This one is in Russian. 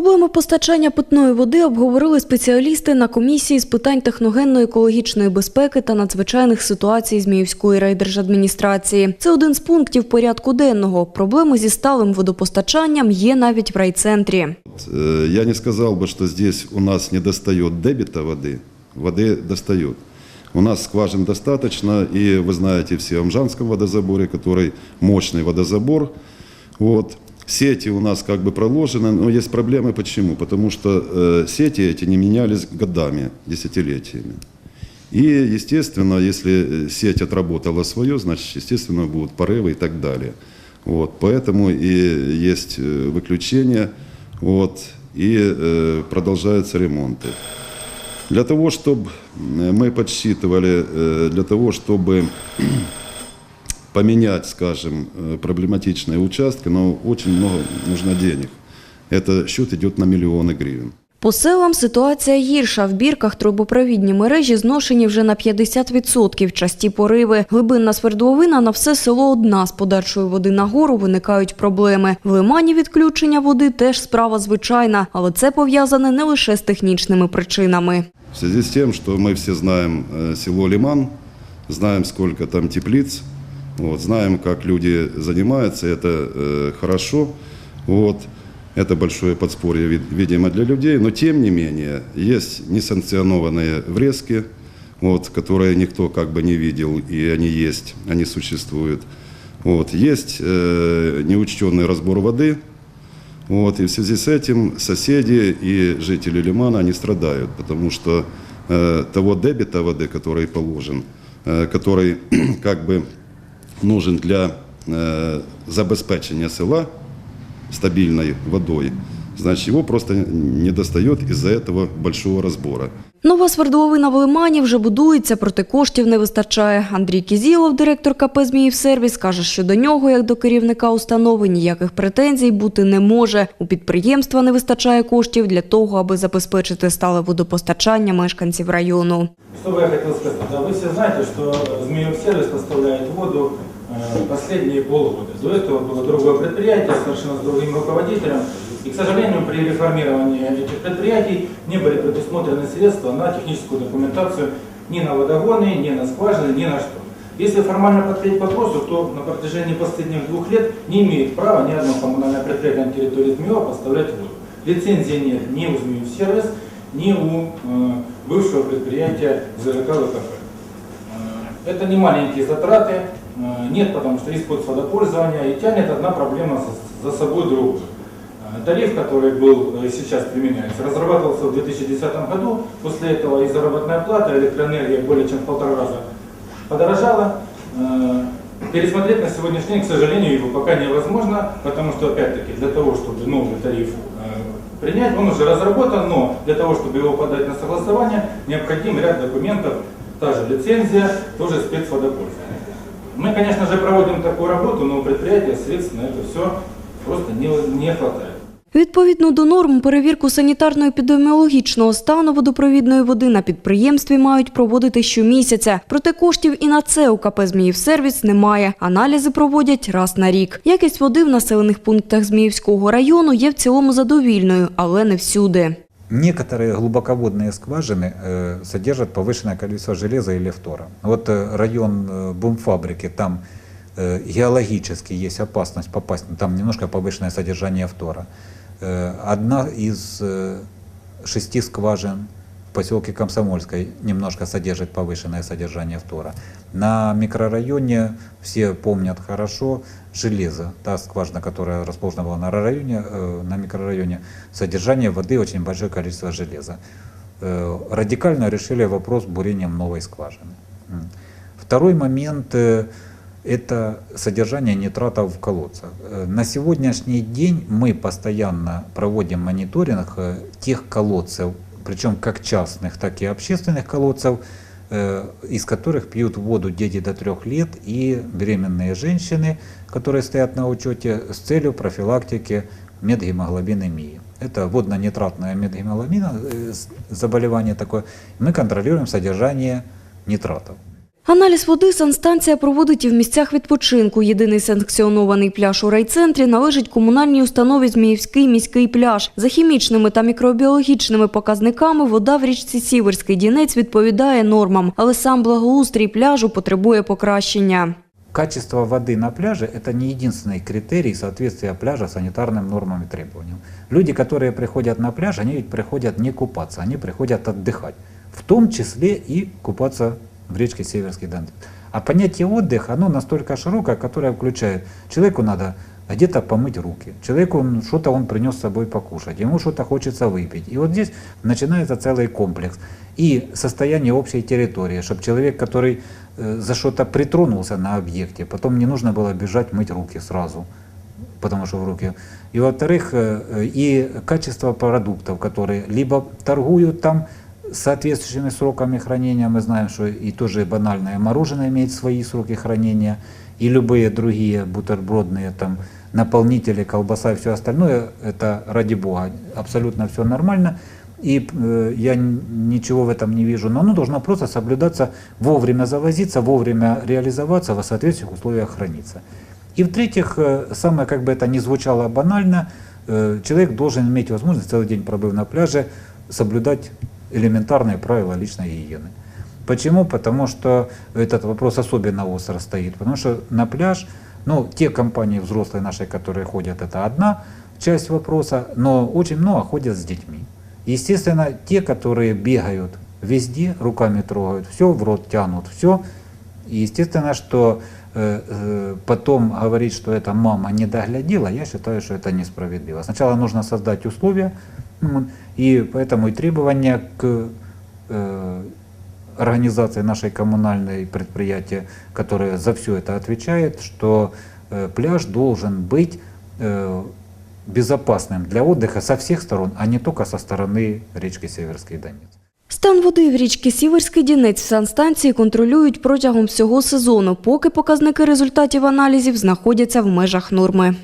Проблеми постачання питної води обговорили спеціалісти на комісії з питань техногенної екологічної безпеки та надзвичайних ситуацій Зміївської райдержадміністрації. Це один з пунктів порядку денного. Проблеми зі сталим водопостачанням є навіть в райцентрі. Э, Я не сказал бы, что здесь у нас не достает дебита воды. Воды достает. У нас скважин достаточно, и вы знаете все о Мжанском водозаборе, который мощный водозабор. Вот. Сети у нас как бы проложены, но есть проблемы. Почему? Потому что э, сети эти не менялись годами, десятилетиями. И, естественно, если э, сеть отработала свое, значит, естественно, будут порывы и так далее. Вот, поэтому и есть э, выключения, вот, и э, продолжаются ремонты. Для того, чтобы мы подсчитывали, э, для того, чтобы поменять, скажем, э, проблематичные участки, но очень много нужно денег. Это счет идет на миллионы гривен. По селам ситуація гірша. В бірках трубопровідні мережі зношені вже на 50%. Часті пориви. Глибинна свердловина на все село одна. З подачою води на гору виникають проблеми. В лимані відключення води теж справа звичайна, але це пов'язане не лише з технічними причинами. В связи с тем, что мы все знаем э, село Лиман, знаем, сколько там теплиц, вот, знаем, как люди занимаются, это э, хорошо. Вот. Это большое подспорье, вид- видимо, для людей, но тем не менее есть несанкционированные врезки, вот, которые никто как бы не видел, и они есть, они существуют. Вот. Есть э, неучтенный разбор воды, вот, и в связи с этим соседи и жители Лимана, они страдают, потому что э, того дебита воды, который положен, э, который как бы нужен для э, забезпечения села стабильной водой, значит, его просто не достает из-за этого большого разбора. Нова свердловина в Лимані вже будується, проте коштів не вистачає. Андрій Кізілов, директор КП «Зміївсервіс», каже, що до нього, як до керівника установи, ніяких претензій бути не може. У підприємства не вистачає коштів для того, аби забезпечити стале водопостачання мешканців району. Что бы я хотел сказать? Да, вы все знаете, что Змеев сервис поставляет воду э, последние полгода. До этого было другое предприятие, совершенно с другим руководителем. И, к сожалению, при реформировании этих предприятий не были предусмотрены средства на техническую документацию ни на водогоны, ни на скважины, ни на что. Если формально подходить к вопросу, то на протяжении последних двух лет не имеет права ни одно коммунальное предприятие на территории Змеева поставлять воду. Лицензии нет ни у Змеев сервис, ни у э, бывшего предприятия ЗРК ВКП. Э, Это не маленькие затраты, э, нет, потому что есть код водопользования и тянет одна проблема за, собой другую. Э, Тариф, который был э, сейчас применяется, разрабатывался в 2010 году. После этого и заработная плата, электроэнергия более чем в полтора раза подорожала. Э, Пересмотреть на сегодняшний день, к сожалению, его пока невозможно, потому что, опять-таки, для того, чтобы новый тариф э, принять, он уже разработан, но для того, чтобы его подать на согласование, необходим ряд документов, та же лицензия, тоже спецводопользование. Мы, конечно же, проводим такую работу, но у предприятия средств на это все просто не, не хватает. Відповідно до норм, перевірку санітарно-епідеміологічного стану водопровідної води на підприємстві мають проводити щомісяця. Проте коштів і на це у КП «Зміївсервіс» немає. Аналізи проводять раз на рік. Якість води в населених пунктах Зміївського району є в цілому задовільною, але не всюди. Некоторые глубоководные скважины э, содержат повышенное количество железа или фтора. Вот э, район э, бумфабрики, там э, геологически есть опасность попасть, там немножко повышенное содержание фтора. Одна из шести скважин поселке Комсомольской немножко содержит повышенное содержание фтора. На микрорайоне все помнят хорошо железо, та скважина, которая расположена была на районе, э, на микрорайоне, содержание воды очень большое количество железа. Э, Радикально решили вопрос бурением новой скважины. Второй момент э, это содержание нитратов в колодцах. На сегодняшний день мы постоянно проводим мониторинг тех колодцев, причем как частных, так и общественных колодцев, э, из которых пьют воду дети до трех лет и беременные женщины, которые стоят на учете с целью профилактики медгемоглобинемии. Это водно-нитратная медгемоглобина, э, заболевание такое. Мы контролируем содержание нитратов. Аналіз води санстанція проводить і в місцях відпочинку. Єдиний санкціонований пляж у райцентрі належить комунальній установі Зміївський міський пляж. За хімічними та мікробіологічними показниками вода в річці Сіверський Дінець відповідає нормам, але сам благоустрій пляжу потребує покращення. Качество воды на пляже – это не единственный критерий соответствия пляжа санитарным нормам и требованиям. Люди, которые приходят на пляж, они ведь приходят не купаться, они приходят отдыхать. В том числе и купаться В речке Северский Донец. А понятие отдых, оно настолько широкое, которое включает, человеку надо где-то помыть руки, человеку что-то он принес с собой покушать, ему что-то хочется выпить. И вот здесь начинается целый комплекс. И состояние общей территории, чтобы человек, который э, за что-то притронулся на объекте, потом не нужно было бежать мыть руки сразу, потому что в руки. И во-вторых, э, э, и качество продуктов, которые либо торгуют там соответствующими сроками хранения, мы знаем, что и тоже банальное мороженое имеет свои сроки хранения, и любые другие бутербродные там наполнители, колбаса и все остальное, это ради бога, абсолютно все нормально. И э, я ничего в этом не вижу, но оно должно просто соблюдаться, вовремя завозиться, вовремя реализоваться, во соответствующих условиях храниться. И в-третьих, э, самое как бы это ни звучало банально, э, человек должен иметь возможность целый день пробыв на пляже соблюдать элементарные правила личной гигиены. Почему? Потому что этот вопрос особенно остро стоит. Потому что на пляж, ну, те компании взрослые наши, которые ходят, это одна часть вопроса, но очень много ходят с детьми. Естественно, те, которые бегают везде, руками трогают, все в рот тянут, все. И естественно, что э, э, потом говорить, что это мама не доглядела, я считаю, что это несправедливо. Сначала нужно создать условия, и поэтому и требования к э, организации нашей коммунальной предприятия, которое за все это отвечает, что э, пляж должен быть э, безопасным для отдыха со всех сторон, а не только со стороны речки Северский Донец. Стан води в річці Сіверський Дінець в санстанції контролюють протягом всього сезону, поки показники результатів аналізів знаходяться в межах норми.